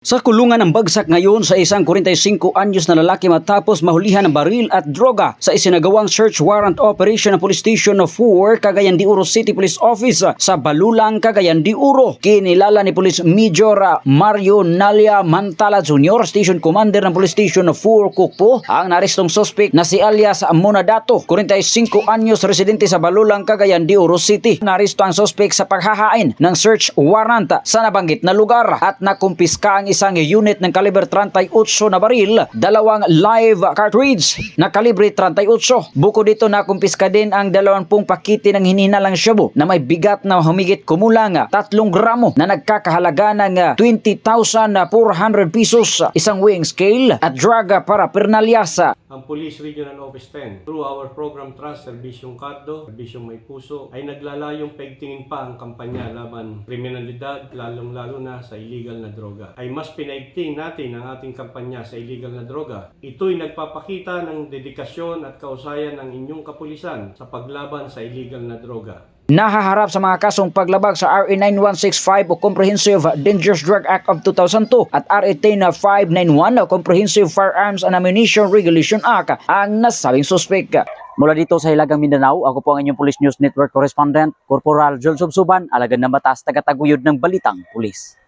Sa kulungan ng bagsak ngayon sa isang 45 anyos na lalaki matapos mahulihan ng baril at droga sa isinagawang search warrant operation ng Police Station of 4 Cagayan de Oro City Police Office sa Balulang, Cagayan de Oro. Kinilala ni Police Major Mario Nalia Mantala Jr., Station Commander ng Police Station of 4 Kukpo, ang narestong suspect na si alias Monadato, 45 anyos residente sa Balulang, Cagayan de Oro City. Naresto ang suspect sa paghahain ng search warrant sa nabanggit na lugar at nakumpiska ang isang unit ng kaliber 38 na baril, dalawang live cartridge na kalibre 38. Bukod dito nakumpiska din ang 20 pakiti ng hinihinalang shabu na may bigat na humigit kumulang 3 gramo na nagkakahalaga ng 20,400 pesos, isang weighing scale at drug para pernalyasa Ang Police Regional Office 10, through our program Trust Servisyong Kaddo, Servisyong May Puso, ay naglalayong paigtingin pa ang kampanya laban kriminalidad, lalong-lalo na sa illegal na droga. Ay mas pinaigting natin ang ating kampanya sa illegal na droga. Ito'y nagpapakita ng dedikasyon at kausayan ng inyong kapulisan sa paglaban sa illegal na droga. nahaharap sa mga kasong paglabag sa RA 9165 o Comprehensive Dangerous Drug Act of 2002 at RA 10591 o Comprehensive Firearms and Ammunition Regulation Act ang nasabing suspect. Mula dito sa Hilagang Mindanao, ako po ang inyong Police News Network Correspondent, Corporal Joel Subsuban, alagan ng batas tagataguyod ng Balitang Pulis.